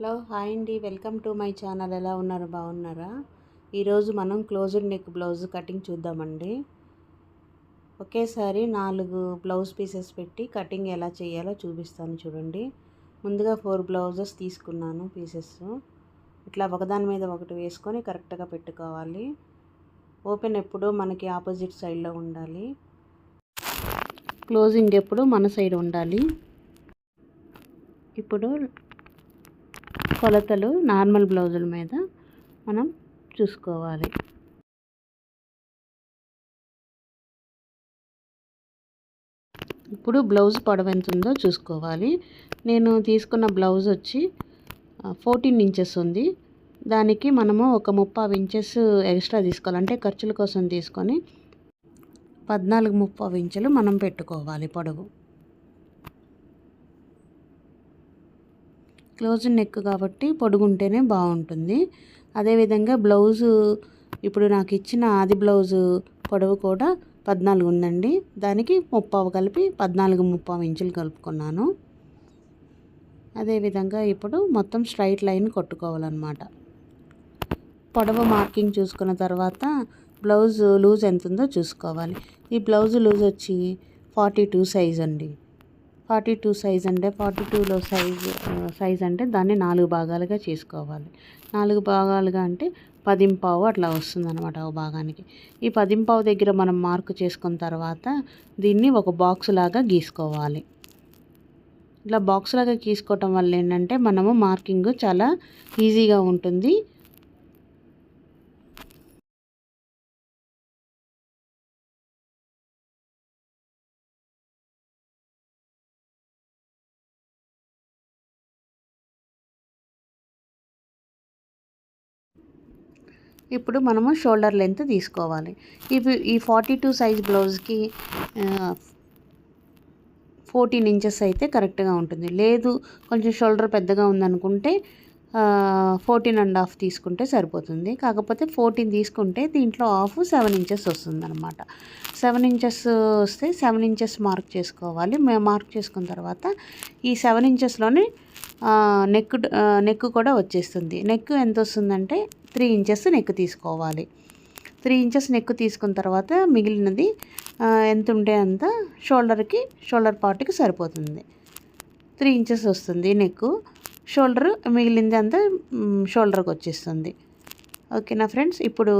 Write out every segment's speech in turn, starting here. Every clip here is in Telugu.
హలో హాయ్ అండి. Welcome to my channel. ఎలా ఉన్నారు? బాగున్నారా? ఈరోజు మనం క్లోజ్డ్ నెక్ బ్లౌజ్ కటింగ్ చూద్దామండి. ఒకేసారి నాలుగు బ్లౌజ్ పీసెస్ పెట్టి కటింగ్ ఎలా చేయాలో చూపిస్తాను చూడండి. ముందుగా ఫోర్ బ్లౌజెస్ తీసుకున్నాను పీసెస్. ఇట్లా ఒకదాని మీద ఒకటి వేసుకొని కరెక్ట్గా పెట్టుకోవాలి. ఓపెన్ ఎప్పుడు మనకి ఆపోజిట్ సైడ్లో ఉండాలి. క్లోజింగ్ ఎప్పుడు మన సైడ్ ఉండాలి. ఇప్పుడు కొలతలు నార్మల్ బ్లౌజుల మీద మనం చూసుకోవాలి. ఇప్పుడు బ్లౌజ్ పొడవు ఎంత ఉందో చూసుకోవాలి. నేను తీసుకున్న బ్లౌజ్ వచ్చి ఫోర్టీన్ ఇంచెస్ ఉంది. దానికి మనము ఒక ముప్పై ఇంచెస్ ఎక్స్ట్రా తీసుకోవాలంటే ఖర్చుల కోసం తీసుకొని పద్నాలుగు ముప్పై ఇంచులు మనం పెట్టుకోవాలి పొడవు. క్లోజ్ నెక్ కాబట్టి పొడుగుంటేనే బాగుంటుంది. అదేవిధంగా బ్లౌజు ఇప్పుడు నాకు ఇచ్చిన ఆది బ్లౌజు పొడవు కూడా పద్నాలుగు ఉందండి. దానికి ముప్పావు కలిపి పద్నాలుగు ముప్పావు ఇంచులు కలుపుకున్నాను. అదేవిధంగా ఇప్పుడు మొత్తం స్ట్రైట్ లైన్ కొట్టుకోవాలన్నమాట. పొడవు మార్కింగ్ చూసుకున్న తర్వాత బ్లౌజ్ లూజ్ ఎంత ఉందో చూసుకోవాలి. ఈ బ్లౌజ్ లూజ్ వచ్చి ఫార్టీ టూ సైజ్ అండి. ఫార్టీ టూ సైజ్ అంటే ఫార్టీ టూలో సైజ్ సైజ్ అంటే దాన్ని నాలుగు భాగాలుగా చేసుకోవాలి. నాలుగు భాగాలుగా అంటే పదింపావు అట్లా వస్తుంది అనమాట ఒక భాగానికి. ఈ పదింపావు దగ్గర మనం మార్కు చేసుకున్న తర్వాత దీన్ని ఒక బాక్స్ లాగా గీసుకోవాలి. ఇట్లా బాక్స్ లాగా గీసుకోవటం వల్ల ఏంటంటే మనము మార్కింగ్ చాలా ఈజీగా ఉంటుంది. ఇప్పుడు మనము షోల్డర్ లెంత్ తీసుకోవాలి. ఇవి ఈ ఫార్టీ టూ సైజ్ బ్లౌజ్కి ఫోర్టీన్ ఇంచెస్ అయితే కరెక్ట్గా ఉంటుంది. లేదు కొంచెం షోల్డర్ పెద్దగా ఉందనుకుంటే ఫోర్టీన్ అండ్ హాఫ్ తీసుకుంటే సరిపోతుంది. కాకపోతే ఫోర్టీన్ తీసుకుంటే దీంట్లో హాఫ్ సెవెన్ ఇంచెస్ వస్తుంది అనమాట సెవెన్ ఇంచెస్ వస్తే సెవెన్ ఇంచెస్ మార్క్ చేసుకోవాలి. మేము మార్క్ చేసుకున్న తర్వాత ఈ సెవెన్ ఇంచెస్లోనే నెక్ నెక్ కూడా వచ్చేస్తుంది. నెక్ ఎంత వస్తుందంటే త్రీ ఇంచెస్ నెక్ తీసుకోవాలి. త్రీ ఇంచెస్ నెక్ తీసుకున్న తర్వాత మిగిలినది ఎంత ఉంటే అంత షోల్డర్కి షోల్డర్ పార్ట్కి సరిపోతుంది. త్రీ ఇంచెస్ వస్తుంది నెక్ షోల్డర్ మిగిలింది అంతా షోల్డర్కి వచ్చేస్తుంది. ఓకేనా ఫ్రెండ్స్? ఇప్పుడు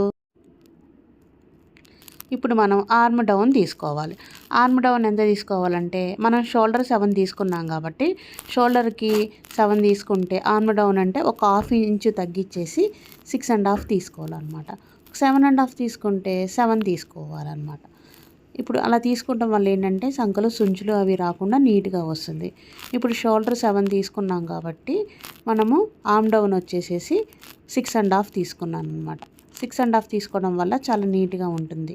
ఇప్పుడు మనం ఆర్మ్ డౌన్ తీసుకోవాలి. ఆర్మ్ డౌన్ ఎంత తీసుకోవాలంటే మనం షోల్డర్ సెవెన్ తీసుకున్నాం కాబట్టి షోల్డర్కి సెవెన్ తీసుకుంటే ఆర్మ్ డౌన్ అంటే ఒక హాఫ్ ఇంచు తగ్గించేసి సిక్స్ అండ్ హాఫ్ తీసుకోవాలన్నమాట. సెవెన్ అండ్ హాఫ్ తీసుకుంటే సెవెన్ తీసుకోవాలన్నమాట. ఇప్పుడు అలా తీసుకోవడం వల్ల ఏంటంటే సంఖలు సుంచులు అవి రాకుండా నీట్గా వస్తుంది. ఇప్పుడు షోల్డర్ సెవెన్ తీసుకున్నాం కాబట్టి మనము ఆర్మ్ డౌన్ వచ్చేసేసి సిక్స్ అండ్ హాఫ్ తీసుకున్నాను అనమాట సిక్స్ అండ్ హాఫ్ తీసుకోవడం వల్ల చాలా నీట్గా ఉంటుంది.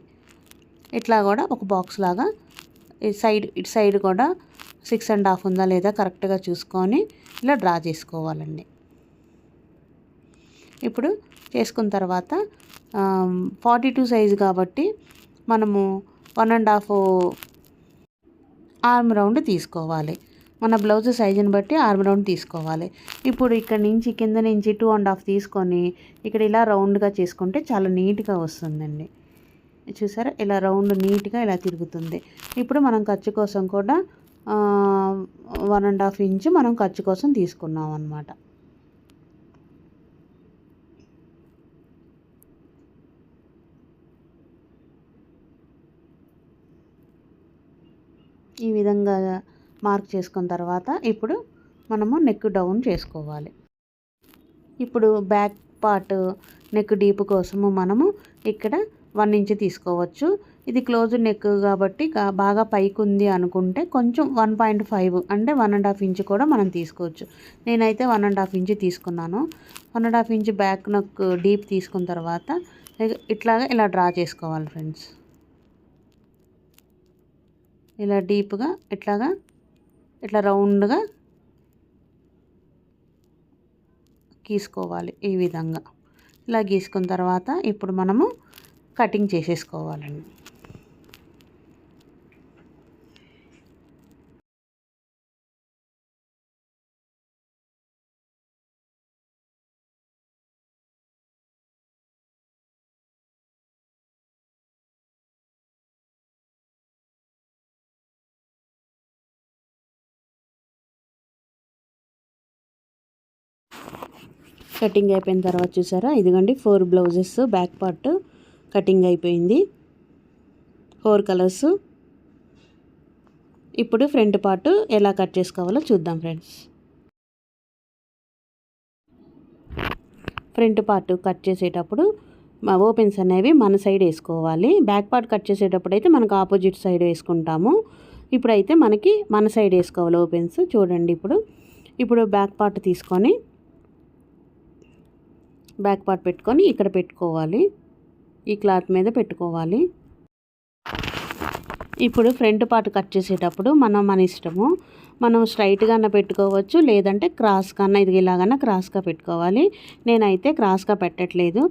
ఇట్లా కూడా ఒక బాక్స్ లాగా సైడ్ ఇటు సైడ్ కూడా సిక్స్ అండ్ హాఫ్ ఉందా లేదా కరెక్ట్గా చూసుకొని ఇలా డ్రా చేసుకోవాలండి. ఇప్పుడు చేసుకున్న తర్వాత ఫార్టీ టూ సైజు కాబట్టి మనము one and half arm round తీసుకోవాలి. మన బ్లౌజ్ సైజుని బట్టి ఆర్మ్ రౌండ్ తీసుకోవాలి. ఇప్పుడు ఇక్కడ నుంచి కింద నుంచి టూ అండ్ హాఫ్ తీసుకొని ఇక్కడ ఇలా రౌండ్గా చేసుకుంటే చాలా నీట్గా వస్తుందండి. చూసారా? ఇలా రౌండ్ నీట్గా ఇలా తిరుగుతుంది. ఇప్పుడు మనం ఖర్చు కోసం కూడా వన్ అండ్ హాఫ్ ఇంచ్ మనం ఖర్చు కోసం తీసుకున్నాం అనమాట ఈ విధంగా మార్క్ చేసుకున్న తర్వాత ఇప్పుడు మనము నెక్ డౌన్ చేసుకోవాలి. ఇప్పుడు బ్యాక్ పార్ట్ నెక్ డీప్ కోసము మనము ఇక్కడ వన్ ఇంచ్ తీసుకోవచ్చు. ఇది క్లోజ్ నెక్ కాబట్టి బాగా పైకి ఉంది అనుకుంటే కొంచెం వన్ పాయింట్ ఫైవ్ అంటే వన్ అండ్ హాఫ్ ఇంచ్ కూడా మనం తీసుకోవచ్చు. నేనైతే వన్ అండ్ హాఫ్ ఇంచ్ తీసుకున్నాను. One and half inch back neck deep తీసుకున్న తర్వాత ఇట్లాగా ఇలా డ్రా చేసుకోవాలి ఫ్రెండ్స్. ఇలా డీప్గా ఇట్లాగా ఇట్లా రౌండ్గా గీసుకోవాలి ఈ విధంగా. ఇలా గీసుకున్న తర్వాత ఇప్పుడు మనము కటింగ్ చేసేసుకోవాలండి. కటింగ్ అయిపోయిన తర్వాత చూసారా? ఇదిగోండి four blouses back part cutting అయిపోయింది. ఫోర్ కలర్స్ ఇప్పుడు ఫ్రంట్ పార్ట్ ఎలా కట్ చేసుకోవాలో చూద్దాం ఫ్రెండ్స్. ఫ్రంట్ పార్ట్ కట్ చేసేటప్పుడు ఓపెన్స్ అనేవి మన సైడ్ వేసుకోవాలి. బ్యాక్ పార్ట్ కట్ చేసేటప్పుడు అయితే మనకు ఆపోజిట్ సైడ్ వేసుకుంటాము. ఇప్పుడైతే మనకి మన సైడ్ వేసుకోవాలి ఓపెన్స్. చూడండి ఇప్పుడు. ఇప్పుడు బ్యాక్ పార్ట్ తీసుకొని బ్యాక్ పార్ట్ పెట్టుకొని ఇక్కడ పెట్టుకోవాలి. ఈ క్లాత్ మీద పెట్టుకోవాలి. ఇప్పుడు ఫ్రంట్ పార్ట్ కట్ చేసేటప్పుడు మనం మన ఇష్టము మనం స్ట్రైట్గా పెట్టుకోవచ్చు లేదంటే క్రాస్ కన్నా ఇది ఇలాగన్నా క్రాస్గా పెట్టుకోవాలి. నేనైతే క్రాస్గా పెట్టట్లేదు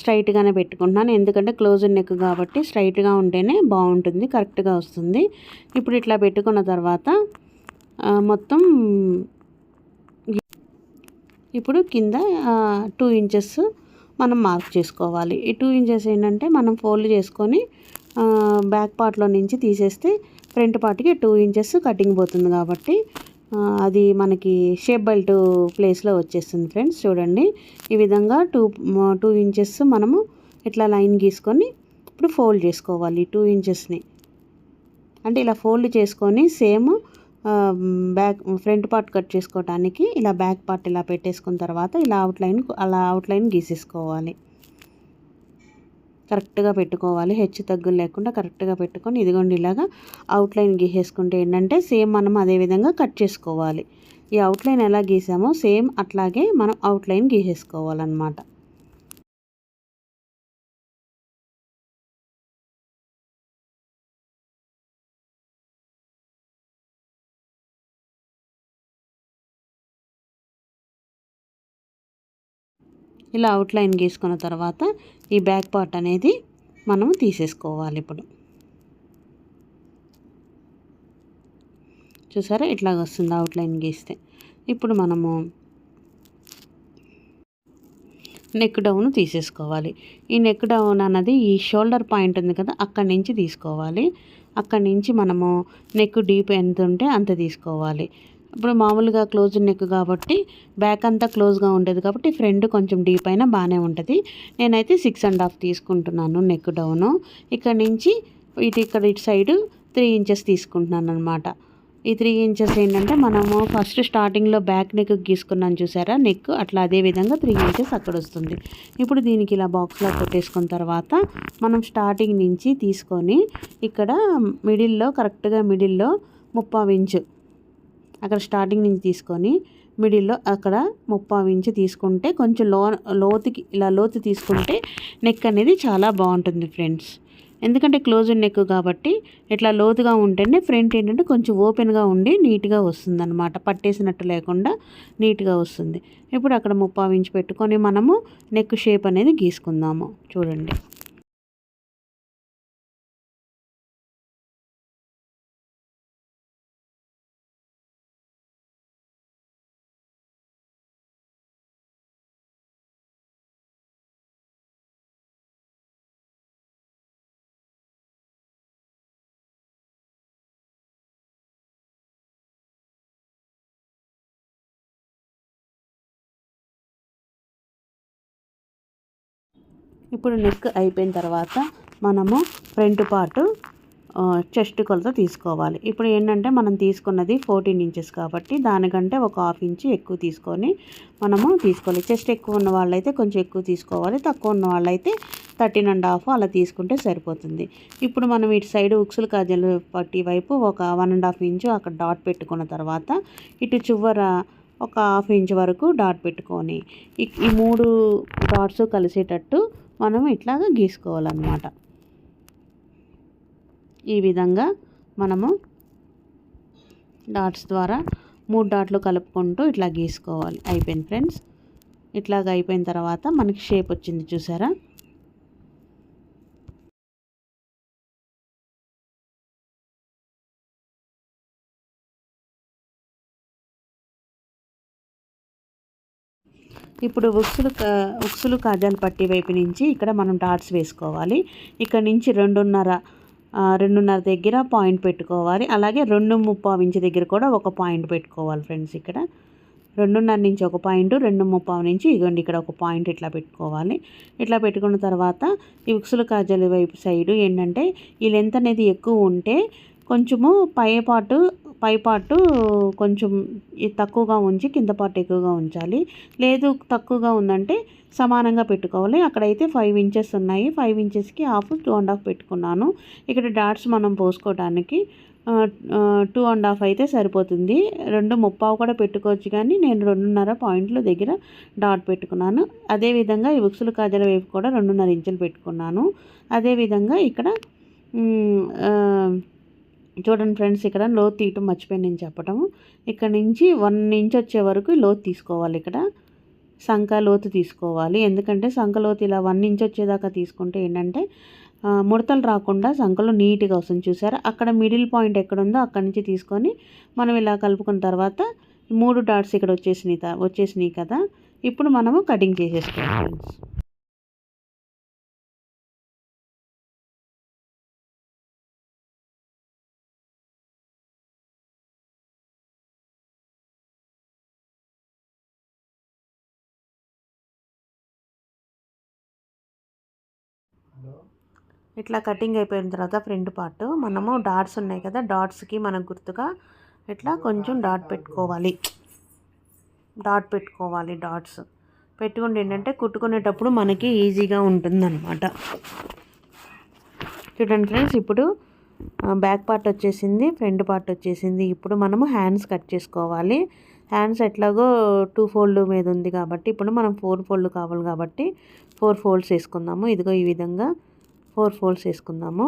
స్ట్రైట్గానే పెట్టుకుంటున్నాను. ఎందుకంటే క్లోజ్ నెక్ కాబట్టి స్ట్రైట్గా ఉంటేనే బాగుంటుంది కరెక్ట్గా వస్తుంది. ఇప్పుడు ఇట్లా పెట్టుకున్న తర్వాత మొత్తం ఇప్పుడు కింద టూ ఇంచెస్ మనం మార్క్ చేసుకోవాలి. ఈ టూ ఇంచెస్ ఏంటంటే మనం ఫోల్డ్ చేసుకొని బ్యాక్ పార్ట్లో నుంచి తీసేస్తే ఫ్రంట్ పార్ట్కి టూ ఇంచెస్ కటింగ్ పోతుంది కాబట్టి అది మనకి షేప్ బెల్ట్ ప్లేస్లో వచ్చేస్తుంది ఫ్రెండ్స్ చూడండి. ఈ విధంగా టూ టూ ఇంచెస్ మనము ఇట్లా లైన్ గీసుకొని ఇప్పుడు ఫోల్డ్ చేసుకోవాలి టూ ఇంచెస్ని అంటే ఇలా ఫోల్డ్ చేసుకొని same back front part cut చేసుకోవటానికి ఇలా బ్యాక్ పార్ట్ ఇలా పెట్టేసుకున్న తర్వాత ఇలా అవుట్లైన్ అలా అవుట్లైన్ గీసేసుకోవాలి. కరెక్ట్గా పెట్టుకోవాలి. హెచ్చు తగ్గులు లేకుండా కరెక్ట్గా పెట్టుకొని ఇదిగోండి ఇలాగా అవుట్లైన్ గీసేసుకుంటే ఏంటంటే సేమ్ మనం అదే విధంగా కట్ చేసుకోవాలి. ఈ అవుట్లైన్ ఎలా గీసామో సేమ్ అట్లాగే మనం అవుట్లైన్ గీసేసుకోవాలన్నమాట. ఇలా అవుట్లైన్ గీసుకున్న తర్వాత ఈ బ్యాక్ పార్ట్ అనేది మనం తీసేసుకోవాలి ఇప్పుడు. చూసారా? ఇట్లాగ వస్తుంది అవుట్లైన్ గీస్తే. ఇప్పుడు మనము నెక్ డౌన్ తీసేసుకోవాలి. ఈ నెక్ డౌన్ అన్నది ఈ షోల్డర్ పాయింట్ ఉంది కదా అక్కడి నుంచి తీసుకోవాలి. అక్కడి నుంచి మనము నెక్ డీప్ ఎంత ఉంటే అంత తీసుకోవాలి. ఇప్పుడు మామూలుగా క్లోజ్ నెక్ కాబట్టి బ్యాక్ అంతా క్లోజ్గా ఉండేది కాబట్టి ఫ్రంట్ కొంచెం డీప్ అయినా బాగానే ఉంటుంది. నేనైతే సిక్స్ అండ్ హాఫ్ తీసుకుంటున్నాను నెక్ డౌను ఇక్కడ నుంచి ఇటు ఇక్కడ ఇటు సైడ్ త్రీ ఇంచెస్ తీసుకుంటున్నాను అనమాట ఈ త్రీ ఇంచెస్ ఏంటంటే మనము ఫస్ట్ స్టార్టింగ్లో బ్యాక్ నెక్ గీసుకున్నాను చూసారా? నెక్ అట్లా అదే విధంగా త్రీ ఇంచెస్ అక్కడ వస్తుంది. ఇప్పుడు దీనికి ఇలా బాక్స్లో కొట్టేసుకున్న తర్వాత మనం స్టార్టింగ్ నుంచి తీసుకొని ఇక్కడ మిడిల్లో కరెక్ట్గా మిడిల్లో ముప్పావు ఇంచు అక్కడ స్టార్టింగ్ నుంచి తీసుకొని మిడిల్లో అక్కడ ముప్పావు ఇంచు తీసుకుంటే కొంచెం లో లోతుకి ఇలా లోతు తీసుకుంటే నెక్ అనేది చాలా బాగుంటుంది ఫ్రెండ్స్ ఎందుకంటే క్లోజ్ నెక్ కాబట్టి ఇట్లా లోతుగా ఉంటేనే ఫ్రంట్ ఏంటంటే కొంచెం ఓపెన్గా ఉండి నీట్గా వస్తుంది అనమాట పట్టేసినట్టు లేకుండా నీట్గా వస్తుంది. ఇప్పుడు అక్కడ ముప్పావు ఇంచు పెట్టుకొని మనము నెక్ షేప్ అనేది గీసుకుందాము. చూడండి. ఇప్పుడు నెక్ అయిపోయిన తర్వాత మనము ఫ్రంట్ పార్ట్ చెస్ట్ కొలత తీసుకోవాలి. ఇప్పుడు ఏంటంటే మనం తీసుకున్నది ఫోర్టీన్ ఇంచెస్ కాబట్టి దానికంటే ఒక హాఫ్ ఇంచ్ ఎక్కువ తీసుకొని మనము తీసుకోవాలి. చెస్ట్ ఎక్కువ ఉన్న వాళ్ళైతే కొంచెం ఎక్కువ తీసుకోవాలి. తక్కువ ఉన్న వాళ్ళైతే థర్టీన్ అండ్ హాఫ్ అలా తీసుకుంటే సరిపోతుంది. ఇప్పుడు మనం ఇటు సైడ్ ఉక్సులు కాజలు పట్టి వైపు ఒక వన్ అండ్ హాఫ్ ఇంచు అక్కడ డాట్ పెట్టుకున్న తర్వాత ఇటు చివర ఒక హాఫ్ ఇంచ్ వరకు డాట్ పెట్టుకొని ఈ మూడు డాట్స్ కలిసేటట్టు మనం ఇట్లాగా గీసుకోవాలన్నమాట. ఈ విధంగా మనము డాట్స్ ద్వారా మూడు డాట్లు కలుపుకుంటూ ఇట్లా గీసుకోవాలి. అయిపోయింది ఫ్రెండ్స్. ఇట్లాగ అయిపోయిన తర్వాత మనకి షేప్ వచ్చింది చూసారా? ఇప్పుడు ఉక్సులు ఉక్సులు కాజాలు పట్టి వైపు నుంచి ఇక్కడ మనం డాట్స్ వేసుకోవాలి. ఇక్కడ నుంచి రెండున్నర రెండున్నర దగ్గర పాయింట్ పెట్టుకోవాలి. అలాగే రెండు ముప్పావు ఇంచు దగ్గర కూడా ఒక పాయింట్ పెట్టుకోవాలి ఫ్రెండ్స్ ఇక్కడ. రెండున్నర నుంచి ఒక పాయింట్ రెండు ముప్పావు నుంచి ఇదిగోండి ఇక్కడ ఒక పాయింట్ ఇట్లా పెట్టుకోవాలి. ఇట్లా పెట్టుకున్న తర్వాత ఈ ఉక్సులు కాజాలు వైపు సైడు ఏంటంటే ఈ లెంత్ అనేది ఎక్కువ ఉంటే కొంచెము పై పాటు పై కొంచెం తక్కువగా ఉంచి కింద పాటు ఎక్కువగా ఉంచాలి. లేదు తక్కువగా ఉందంటే సమానంగా పెట్టుకోవాలి. అక్కడైతే ఫైవ్ ఇంచెస్ ఉన్నాయి. ఫైవ్ ఇంచెస్కి హాఫ్ టూ అండ్ హాఫ్ పెట్టుకున్నాను. ఇక్కడ డాట్స్ మనం పోసుకోవడానికి టూ అండ్ హాఫ్ అయితే సరిపోతుంది. రెండు ముప్పావు కూడా పెట్టుకోవచ్చు కానీ నేను రెండున్నర పాయింట్ల దగ్గర డాట్ పెట్టుకున్నాను. అదేవిధంగా ఈ ఉక్సులు కాజల వైపు కూడా రెండున్నర ఇంచులు పెట్టుకున్నాను. అదేవిధంగా ఇక్కడ చూడండి ఫ్రెండ్స్ ఇక్కడ లోతు తీయటం మర్చిపోయాను నేను చెప్పడం ఇక్కడ నుంచి వన్ ఇంచ్ వచ్చే వరకు లోతు తీసుకోవాలి ఇక్కడ. సంఖ లోతు తీసుకోవాలి. ఎందుకంటే సంఖ లోతు ఇలా వన్ ఇంచ్ వచ్చేదాకా తీసుకుంటే ఏంటంటే ముడతలు రాకుండా సంఖలో నీట్గా వస్తుంది. చూసారా? అక్కడ మిడిల్ పాయింట్ ఎక్కడ ఉందో అక్కడి నుంచి తీసుకొని మనం ఇలా కలుపుకున్న తర్వాత మూడు డాట్స్ ఇక్కడ వచ్చేసినాయి వచ్చేసినాయి కదా. ఇప్పుడు మనము కటింగ్ చేసేసుకోవాలి. ఇట్లా కటింగ్ అయిపోయిన తర్వాత ఫ్రంట్ పార్ట్ మనము డాట్స్ ఉన్నాయి కదా డాట్స్కి మనకు గుర్తుగా ఇట్లా కొంచెం డాట్ పెట్టుకోవాలి. డాట్ పెట్టుకోవాలి డాట్స్. పెట్టుకుంటే ఏంటంటే కుట్టుకునేటప్పుడు మనకి ఈజీగా ఉంటుందన్నమాట. చూడండి ఫ్రెండ్స్ ఇప్పుడు బ్యాక్ పార్ట్ వచ్చేసింది ఫ్రంట్ పార్ట్ వచ్చేసింది. ఇప్పుడు మనము హ్యాండ్స్ కట్ చేసుకోవాలి. హ్యాండ్స్ ఎట్లాగో టూ ఫోల్డ్ మీద ఉంది కాబట్టి ఇప్పుడు మనం ఫోర్ ఫోల్డ్ కావాలి కాబట్టి ఫోర్ ఫోల్డ్స్ వేసుకుందాము. ఇదిగో ఈ విధంగా ఫోర్ ఫోల్డ్స్ వేసుకుందాము.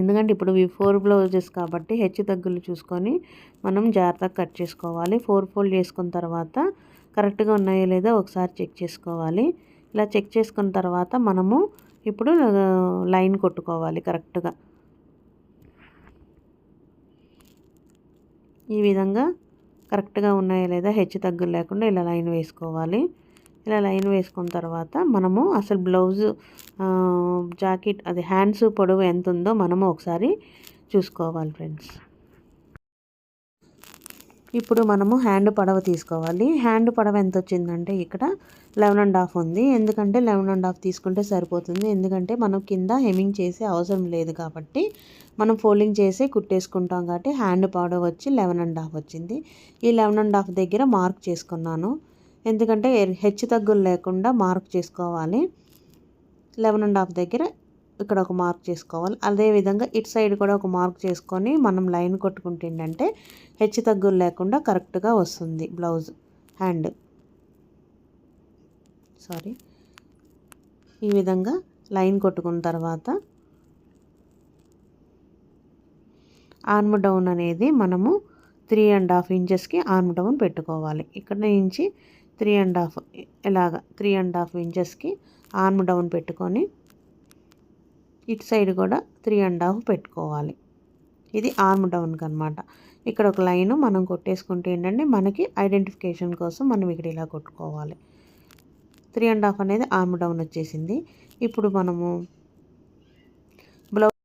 ఎందుకంటే ఇప్పుడు ఇవి ఫోర్ బ్లౌజెస్ కాబట్టి హెచ్చు తగ్గులు చూసుకొని మనం జాగ్రత్తగా కట్ చేసుకోవాలి. ఫోర్ ఫోల్డ్ చేసుకున్న తర్వాత కరెక్ట్గా ఉన్నాయో లేదో ఒకసారి చెక్ చేసుకోవాలి. ఇలా చెక్ చేసుకున్న తర్వాత మనము ఇప్పుడు లైన్ కొట్టుకోవాలి కరెక్ట్గా. ఈ విధంగా కరెక్ట్గా ఉన్నాయో లేదా హెచ్చు తగ్గులు లేకుండా ఇలా లైన్ వేసుకోవాలి. ఇలా లైన్ వేసుకున్న తర్వాత మనము అసలు బ్లౌజు జాకెట్ అది హ్యాండ్స్ పొడవు ఎంత ఉందో మనము ఒకసారి చూసుకోవాలి ఫ్రెండ్స్. ఇప్పుడు మనము హ్యాండ్ పడవ తీసుకోవాలి. హ్యాండ్ పడవ ఎంత వచ్చిందంటే ఇక్కడ లెవెన్ అండ్ హాఫ్ ఉంది. ఎందుకంటే లెవెన్ అండ్ హాఫ్ తీసుకుంటే సరిపోతుంది. ఎందుకంటే మనం కింద హెమింగ్ చేసే అవసరం లేదు కాబట్టి మనం ఫోల్డింగ్ చేసి కుట్టేసుకుంటాం కాబట్టి హ్యాండ్ పడవ వచ్చి లెవెన్ అండ్ హాఫ్ వచ్చింది. ఈ లెవెన్ అండ్ హాఫ్ దగ్గర మార్క్ చేసుకున్నాను. ఎందుకంటే హెచ్చు తగ్గులు లేకుండా మార్క్ చేసుకోవాలి. లెవెన్ అండ్ హాఫ్ దగ్గర ఇక్కడ ఒక మార్క్ చేసుకోవాలి. అదేవిధంగా ఇటు సైడ్ కూడా ఒక మార్క్ చేసుకొని మనం లైన్ కొట్టుకుంటుందంటే హెచ్చు తగ్గులు లేకుండా కరెక్ట్గా వస్తుంది బ్లౌజ్ హ్యాండ్. సారీ ఈ విధంగా లైన్ కొట్టుకున్న తర్వాత ఆర్మ్ డౌన్ అనేది మనము త్రీ అండ్ హాఫ్ ఇంచెస్కి ఆర్మ్ డౌన్ పెట్టుకోవాలి. ఇక్కడ నుంచి త్రీ అండ్ హాఫ్ ఇలాగ త్రీ అండ్ హాఫ్ ఇంచెస్కి ఆర్మ్ డౌన్ పెట్టుకొని ఇటు సైడ్ కూడా త్రీ అండ్ హాఫ్ పెట్టుకోవాలి. ఇది ఆర్మ్ డౌన్కి అనమాట ఇక్కడ ఒక లైను మనం కొట్టేసుకుంటే ఏంటంటే మనకి ఐడెంటిఫికేషన్ కోసం మనం ఇక్కడ ఇలా కొట్టుకోవాలి. త్రీ అండ్ హాఫ్ అనేది ఆర్మ్ డౌన్ వచ్చేసింది. ఇప్పుడు మనము బ్లౌజ్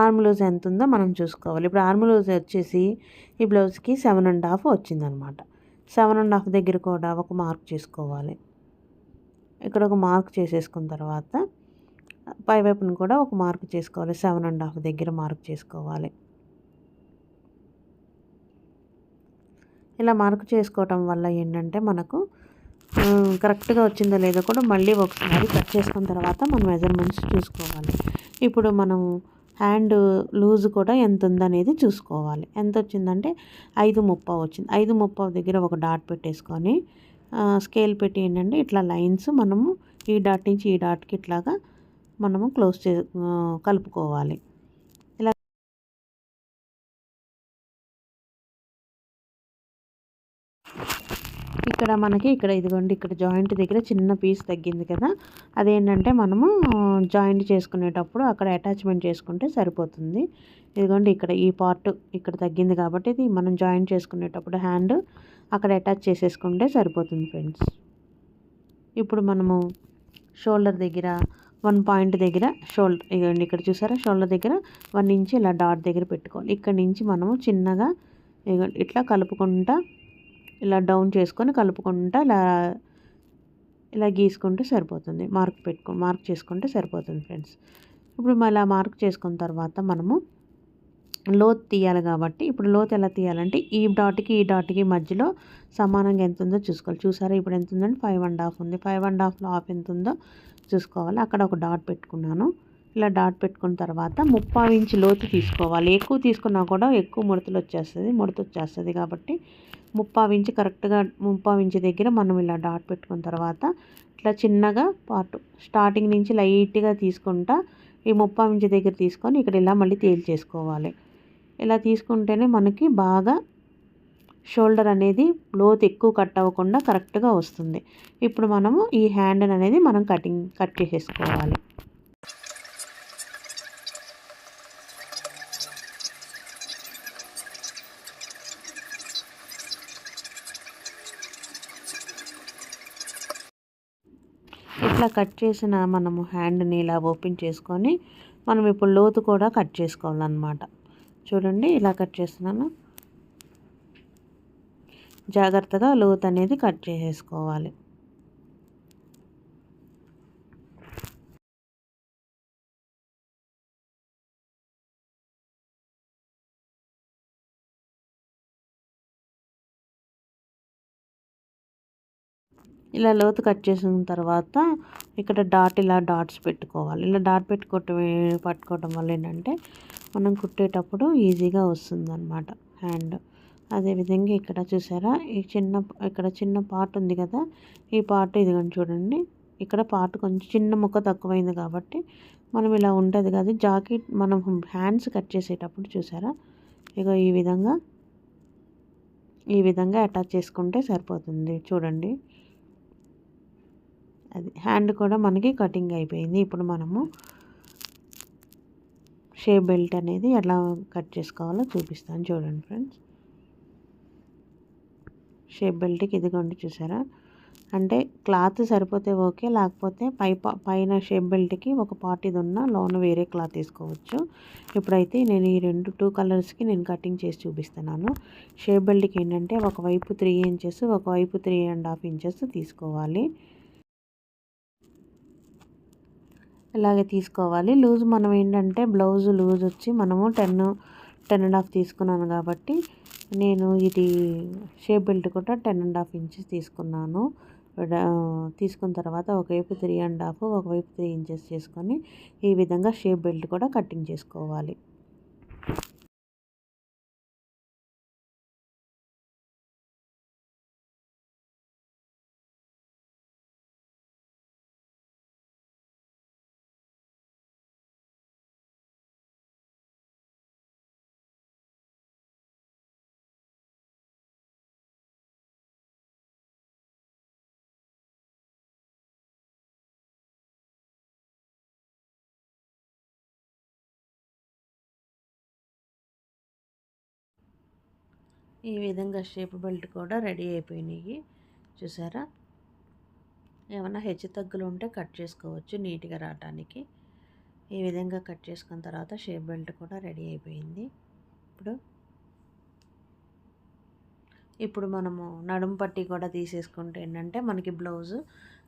ఆర్మ్ లూజ్ ఎంత ఉందో మనం చూసుకోవాలి. ఇప్పుడు ఆర్మ్ లూజ్ వచ్చేసి ఈ బ్లౌజ్కి సెవెన్ అండ్ హాఫ్ వచ్చిందనమాట సెవెన్ అండ్ హాఫ్ దగ్గర కూడా ఒక మార్క్ చేసుకోవాలి. ఇక్కడ ఒక మార్క్ చేసేసుకున్న తర్వాత పైవైపును కూడా ఒక మార్క్ చేసుకోవాలి. సెవెన్ అండ్ హాఫ్ దగ్గర మార్క్ చేసుకోవాలి. ఇలా మార్క్ చేసుకోవటం వల్ల ఏంటంటే మనకు కరెక్ట్గా వచ్చిందో లేదో కూడా మళ్ళీ ఒకసారి కట్ చేసుకున్న తర్వాత మనం మెజర్మెంట్స్ చూసుకోవాలి. ఇప్పుడు మనం హ్యాండ్ లూజ్ కూడా ఎంత ఉందనేది చూసుకోవాలి. ఎంత వచ్చిందంటే ఐదు ముప్పావు వచ్చింది. ఐదు ముప్పావు దగ్గర ఒక డాట్ పెట్టేసుకొని స్కేల్ పెట్టి ఏంటంటే ఇట్లా లైన్స్ మనము ఈ డాట్ నుంచి ఈ డాట్కి ఇట్లాగా మనము క్లోజ్ చే కలుపుకోవాలి. ఇలా ఇక్కడ మనకి ఇక్కడ ఇదిగోండి ఇక్కడ జాయింట్ దగ్గర చిన్న పీస్ తగ్గింది కదా. అదేంటంటే మనము జాయింట్ చేసుకునేటప్పుడు అక్కడ అటాచ్మెంట్ చేసుకుంటే సరిపోతుంది. ఇదిగోండి ఇక్కడ ఈ పార్ట్ ఇక్కడ తగ్గింది కాబట్టి ఇది మనం జాయింట్ చేసుకునేటప్పుడు హ్యాండ్ అక్కడ అటాచ్ చేసేసుకుంటే సరిపోతుంది ఫ్రెండ్స్. ఇప్పుడు మనము షోల్డర్ దగ్గర వన్ పాయింట్ దగ్గర షోల్డర్ ఇదిగోండి ఇక్కడ చూసారా? షోల్డర్ దగ్గర వన్ ఇంచ్ ఇలా డాట్ దగ్గర పెట్టుకోవాలి. ఇక్కడ నుంచి మనము చిన్నగా ఇట్లా కలుపుకుంటా ఇలా డౌన్ చేసుకొని కలుపుకుంటా ఇలా ఇలా గీసుకుంటే సరిపోతుంది. మార్క్ పెట్టుకో మార్క్ చేసుకుంటే సరిపోతుంది ఫ్రెండ్స్. ఇప్పుడు మళ్ళీ మార్క్ చేసుకున్న తర్వాత మనము లోత్ తీయాలి కాబట్టి ఇప్పుడు లోత్ ఎలా తీయాలంటే ఈ డాట్కి ఈ డాట్కి మధ్యలో సమానంగా ఎంత ఉందో చూసుకోవాలి. చూసారా? ఇప్పుడు ఎంత ఉందంటే ఫైవ్ అండ్ హాఫ్ ఉంది. ఫైవ్ అండ్ హాఫ్లో హాఫ్ ఎంత ఉందో చూసుకోవాలి. అక్కడ ఒక డాట్ పెట్టుకున్నాను. ఇలా డాట్ పెట్టుకున్న తర్వాత ముప్పావు ఇంచు లోతు తీసుకోవాలి. ఎక్కువ తీసుకున్నా కూడా ఎక్కువ ముడతలు వచ్చేస్తుంది ముడత వచ్చేస్తుంది కాబట్టి ముప్పావు ఇంచు కరెక్ట్గా ముప్పావు ఇంచు దగ్గర మనం ఇలా డాట్ పెట్టుకున్న తర్వాత ఇట్లా చిన్నగా పాటు స్టార్టింగ్ నుంచి లైట్గా తీసుకుంటా ఈ ముప్పావు ఇంచు దగ్గర తీసుకొని ఇక్కడ ఇలా మళ్ళీ తేల్చేసుకోవాలి. ఇలా తీసుకుంటేనే మనకి బాగా షోల్డర్ అనేది లోతు ఎక్కువ కట్ అవ్వకుండా కరెక్ట్గా వస్తుంది. ఇప్పుడు మనము ఈ హ్యాండ్ అనేది మనం కటింగ్ కట్ చేసేసుకోవాలి. ఇట్లా కట్ చేసిన మనము హ్యాండ్ని ఇలా ఓపెన్ చేసుకొని మనం ఇప్పుడు లోతు కూడా కట్ చేసుకోవాలన్నమాట. చూడండి ఇలా కట్ చేస్తున్నాను. జాగ్రత్తగా లోతు అనేది కట్ చేసేసుకోవాలి. ఇలా లోతు కట్ చేసిన తర్వాత ఇక్కడ డాట్ ఇలా డాట్స్ పెట్టుకోవాలి. ఇలా డాట్ పెట్టుకోవటం పట్టుకోవటం వల్ల ఏంటంటే మనం కుట్టేటప్పుడు ఈజీగా వస్తుంది అనమాట హ్యాండ్. అదేవిధంగా ఇక్కడ చూసారా? ఈ చిన్న ఇక్కడ చిన్న పార్ట్ ఉంది కదా? ఈ పార్ట్ ఇదిగోండి చూడండి. ఇక్కడ పార్ట్ కొంచెం చిన్న ముక్క తక్కువైంది కాబట్టి మనం ఇలా ఉంటుంది కదా. జాకెట్ మనం హ్యాండ్స్ కట్ చేసేటప్పుడు చూసారా? ఇక ఈ విధంగా ఈ విధంగా అటాచ్ చేసుకుంటే సరిపోతుంది. చూడండి. అది హ్యాండ్ కూడా మనకి కటింగ్ అయిపోయింది. ఇప్పుడు మనము షేప్ బెల్ట్ అనేది ఎలా కట్ చేసుకోవాలో చూపిస్తాను. చూడండి ఫ్రెండ్స్. షేప్ బెల్ట్కి ఇదిగోండి చూసారా? అంటే క్లాత్ సరిపోతే ఓకే లేకపోతే పై పైన షేప్ బెల్ట్కి ఒక పార్ట్ ఇది ఉన్న లోన వేరే క్లాత్ తీసుకోవచ్చు. ఇప్పుడైతే నేను ఈ రెండు టూ కలర్స్కి నేను కటింగ్ చేసి చూపిస్తున్నాను. షేప్ బెల్ట్కి ఏంటంటే ఒకవైపు త్రీ ఇంచెస్ ఒకవైపు త్రీ అండ్ హాఫ్ ఇంచెస్ తీసుకోవాలి. ఇలాగే తీసుకోవాలి. లూజ్ మనం ఏంటంటే బ్లౌజ్ లూజ్ వచ్చి మనము టెన్ టెన్ అండ్ హాఫ్ తీసుకున్నాను కాబట్టి నేను ఇది షేప్ బెల్ట్ కూడా టెన్ అండ్ హాఫ్ ఇంచెస్ తీసుకున్నాను. తీసుకున్న తర్వాత ఒకవైపు త్రీ అండ్ హాఫ్ ఒకవైపు త్రీ ఇంచెస్ చేసుకొని ఈ విధంగా షేప్ బెల్ట్ కూడా కటింగ్ చేసుకోవాలి. ఈ విధంగా షేప్ బెల్ట్ కూడా రెడీ అయిపోయినాయి. చూసారా? ఏమైనా హెచ్చు తగ్గులు ఉంటే కట్ చేసుకోవచ్చు నీట్గా రావడానికి ఈ విధంగా కట్ చేసుకున్న తర్వాత షేప్ బెల్ట్ కూడా రెడీ అయిపోయింది. ఇప్పుడు ఇప్పుడు మనము నడుము పట్టి కూడా తీసేసుకుంటే ఏంటంటే మనకి బ్లౌజు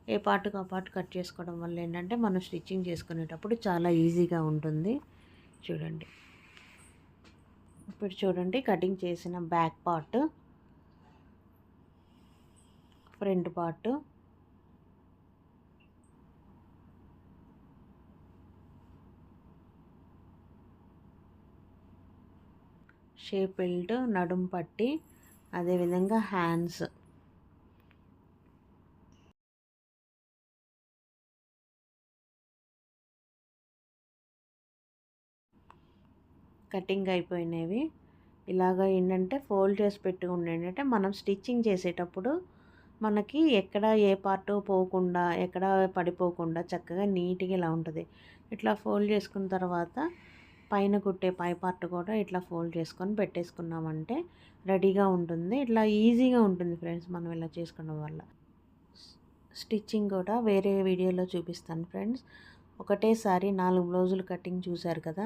ఏ పార్ట్కి ఆ పార్ట్ కట్ చేసుకోవడం వల్ల ఏంటంటే మనం స్టిచ్చింగ్ చేసుకునేటప్పుడు చాలా ఈజీగా ఉంటుంది. చూడండి. ఇప్పుడు చూడండి కటింగ్ చేసిన back part front part shape belt నడుం పట్టి అదేవిధంగా హ్యాండ్స్ కటింగ్ అయిపోయినవి. ఇలాగ ఏంటంటే ఫోల్డ్ చేసి పెట్టుకుంటే ఏంటంటే మనం స్టిచ్చింగ్ చేసేటప్పుడు మనకి ఎక్కడ ఏ పార్ట్ పోకుండా ఎక్కడ పడిపోకుండా చక్కగా నీట్గా ఇలా ఉంటుంది. ఇట్లా ఫోల్డ్ చేసుకున్న తర్వాత పైన కుట్టే పై పార్ట్ కూడా ఇట్లా ఫోల్డ్ చేసుకొని పెట్టేసుకున్నామంటే రెడీగా ఉంటుంది. ఇట్లా ఈజీగా ఉంటుంది ఫ్రెండ్స్ మనం ఇలా చేసుకోవడం వల్ల. స్టిచ్చింగ్ కూడా వేరే వీడియోలో చూపిస్తాను ఫ్రెండ్స్. ఒకటేసారి నాలుగు బ్లౌజులు కటింగ్ చూశారు కదా.